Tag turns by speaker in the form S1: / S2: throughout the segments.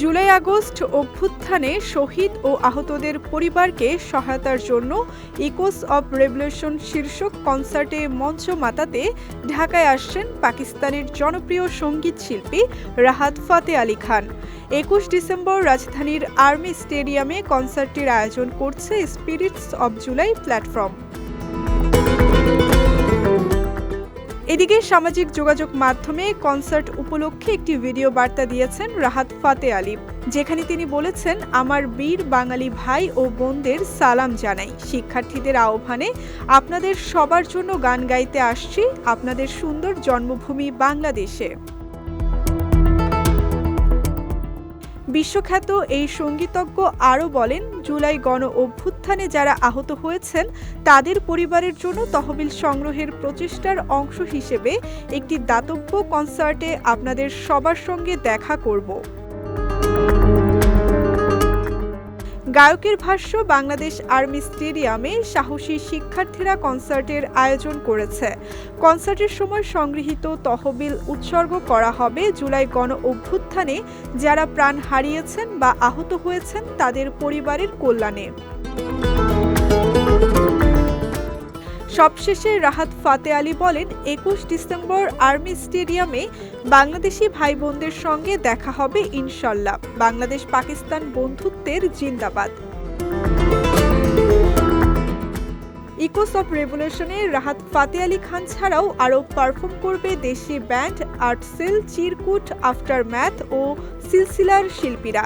S1: July August অভ্যুত্থানে শহীদ ও আহতদের পরিবারকে সহায়তার জন্য ইকোস অব রেভলিউশন শীর্ষক কনসার্টে মঞ্চ মাতাতে ঢাকায় আসছেন পাকিস্তানের জনপ্রিয় সংগীত শিল্পী রাহাত ফাতে আলী খান। একুশ ডিসেম্বর রাজধানীর আর্মি স্টেডিয়ামে কনসার্টটির আয়োজন করছে স্পিরিটস অব জুলাই প্ল্যাটফর্ম এদিকে সামাজিক যোগাযোগ মাধ্যমে কনসার্ট উপলক্ষে একটি ভিডিও বার্তা দিয়েছেন রাহাত ফাতে আলী, যেখানে তিনি বলেছেন, আমার বীর বাঙালি ভাই ও বোনদের সালাম জানাই। শিক্ষার্থীদের আহ্বানে আপনাদের সবার জন্য গান গাইতে আসছি। আপনাদের সুন্দর জন্মভূমি বাংলাদেশে। বিশ্বখ্যাত এই সঙ্গীতজ্ঞ আরও বলেন, জুলাই গণ অভ্যুত্থানে যারা আহত হয়েছেন, তাদের পরিবারের জন্য তহবিল সংগ্রহের প্রচেষ্টার অংশ হিসেবে একটি দাতব্য কনসার্টে আপনাদের সবার সঙ্গে দেখা করব। গায়কের ভাষ্য, বাংলাদেশ আর্মি স্টেডিয়ামে সাহসী শিক্ষার্থীরা কনসার্টের আয়োজন করেছে। কনসার্টের সময় সংগৃহীত তহবিল উৎসর্গ করা হবে জুলাই গণ অভ্যুত্থানে। যারা প্রাণ হারিয়েছেন বা আহত হয়েছেন তাদের পরিবারের কল্যাণে। সবশেষে রাহাত ফাতে আলী বলেন, একুশ ডিসেম্বর আর্মি স্টেডিয়ামে বাংলাদেশি ভাই বোনদের সঙ্গে দেখা হবে ইনশাল্লাহ। বাংলাদেশ পাকিস্তান বন্ধুত্বের জিন্দাবাদ। ইকোস অফ রেভলিউশনে রাহাত ফাতে আলী খান ছাড়াও আরও পারফর্ম করবে দেশি ব্যান্ড আর্টসেল চিরকুট আফটার ম্যাথ ও সিলসিলার শিল্পীরা।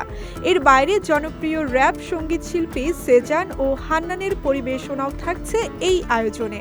S1: এর বাইরে জনপ্রিয় র্যাপ সংগীত শিল্পী সেজান ও হান্নানের পরিবেশনাও থাকছে এই আয়োজনে।